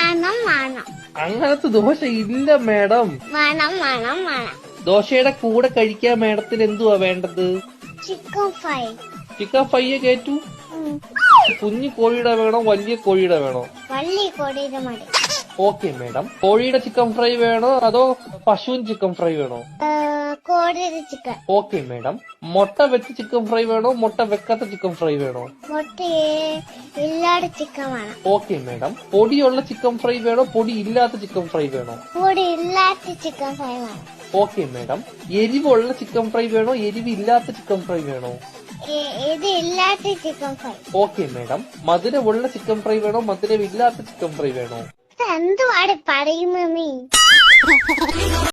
വേണം വേണം. അങ്ങനത്തെ ദോശ ഇല്ല മേഡം. വേണം വേണം വേണം. ദോശയുടെ കൂടെ കഴിക്കാൻ മേഡത്തിന് എന്തുവാ വേണ്ടത്? ചിക്കൻ ഫ്രൈ ചിക്കൻ ഫ്രൈയെ കേറ്റു കുഞ്ഞു കോഴിയുടെ വേണോ വലിയ കോഴിയുടെ വേണോ? വലിയ കോഴിയുടെ മതി. Okay madam. കോഴിയുടെ ചിക്കൻ ഫ്രൈ വേണോ അതോ പശുവിൻ ചിക്കൻ ഫ്രൈ വേണോ? Okay madam. മുട്ട വെച്ച ചിക്കൻ ഫ്രൈ വേണോ? മുട്ട വെക്കാത്ത ചിക്കൻ ഫ്രൈ വേണോ? ചിക്കൻ വേണം. Okay madam. പൊടിയുള്ള ചിക്കൻ ഫ്രൈ വേണോ? പൊടി ഇല്ലാത്ത ചിക്കൻ ഫ്രൈ വേണോ? പൊടി ഇല്ലാത്ത ചിക്കൻ ഫ്രൈ വേണം. Okay madam. എരിവുള്ള ചിക്കൻ ഫ്രൈ വേണോ? എരിവില്ലാത്ത ചിക്കൻ ഫ്രൈ വേണോ? ഇ- ചിക്കൻ ഫ്രൈ. Okay madam. മധുരമുള്ള ചിക്കൻ ഫ്രൈ വേണോ? മധുരമില്ലാത്ത ചിക്കൻ ഫ്രൈ വേണോ? എന്തുവാണ് പറയുന്നത് നീ?